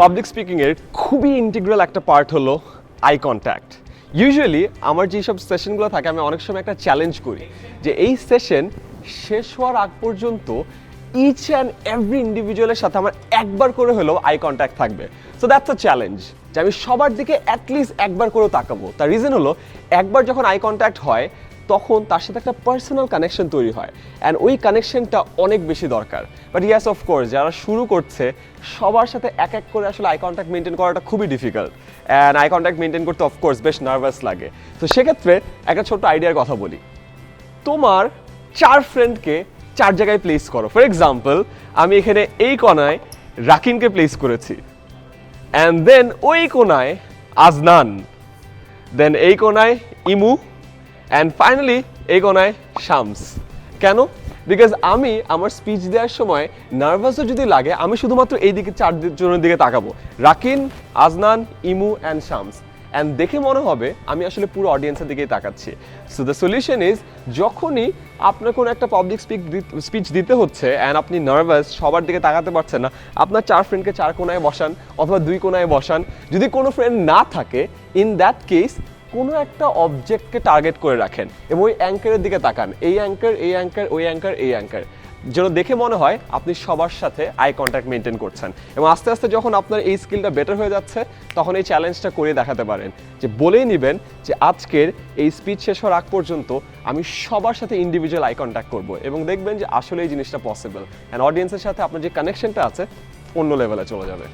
Public স্পিকিংয়ের খুবই integral একটা part হলো আই কন্ট্যাক্ট ইউজুয়ালি আমার যেসব সেশনগুলো থাকে, আমি অনেক সময় একটা চ্যালেঞ্জ করি যে এই সেশন শেষ হওয়ার আগ পর্যন্ত ইচ অ্যান্ড এভরি ইন্ডিভিজুয়ালের সাথে আমার একবার করে হলেও আই কন্ট্যাক্ট থাকবে। সো দ্যাটস আ চ্যালেঞ্জ যে আমি সবার দিকে অ্যাটলিস্ট একবার করেও তাকাবো। তার রিজন হলো, একবার যখন আই কন্ট্যাক্ট হয় তখন তার সাথে একটা পার্সোনাল কানেকশন তৈরি হয়। অ্যান্ড ওই কানেকশনটা অনেক বেশি দরকার। বাট ইয়াস অফ কোর্স যারা শুরু করছে, সবার সাথে এক এক করে আসলে আই কন্ট্যাক্ট মেনটেন করাটা খুবই difficult and eye contact maintain করতে অফকোর্স বেশ নার্ভাস লাগে। তো সেক্ষেত্রে একটা ছোট্ট আইডিয়ার কথা বলি। তোমার চার ফ্রেন্ডকে চার জায়গায় প্লেস করো। ফর এক্সাম্পল আমি এখানে এই কণায় রাকিনকে প্লেস করেছি। অ্যান্ড দেন ওই কোনায় আজনান। দেন এই কোনায় ইমু। অ্যান্ড ফাইনালি এই শামস। কেন? বিকজ আমি আমার স্পিচ দেওয়ার সময় নার্ভাসও যদি লাগে, আমি শুধুমাত্র এই দিকে চার জনের দিকে তাকাবো। রাকিন, আজনান, ইমু অ্যান্ড শামস। অ্যান্ড দেখে মনে হবে, আমি আসলে পুরো অডিয়েন্সের দিকেই তাকাচ্ছি। সো দ্য সলিউশন ইজ যখনই আপনার কোনো একটা পাবলিক স্পিক স্পিচ দিতে হচ্ছে অ্যান্ড আপনি নার্ভাস সবার দিকে তাকাতে পারছেন না, আপনার চার ফ্রেন্ডকে চার কোনায় বসান, অথবা দুই কোনায় বসান, যদি কোনো ফ্রেন্ড না থাকে ইন দ্যাট কেস কোনো একটা অবজেক্টকে টার্গেট করে রাখেন এবং ওই অ্যাঙ্কারের দিকে তাকান। এই অ্যাঙ্কার এই অ্যাঙ্কার ওই অ্যাঙ্কার এই অ্যাঙ্কার যেন দেখে মনে হয় আপনি সবার সাথে আই কন্ট্যাক্ট মেনটেন করছেন। এবং আস্তে আস্তে যখন আপনার এই স্কিলটা বেটার হয়ে যাচ্ছে, তখন এই চ্যালেঞ্জটা করে দেখাতে পারেন। যে বলেই নেবেন যে আজকের এই স্পিচ শেষ হওয়ার আগ পর্যন্ত আমি সবার সাথে ইন্ডিভিজুয়াল আই কন্ট্যাক্ট করব এবং দেখবেন যে আসলে এই জিনিসটা পসিবল অ্যান্ড অডিয়েন্সের সাথে আপনার যে কানেকশনটা আছে, অন্য লেভেলে চলে যাবে।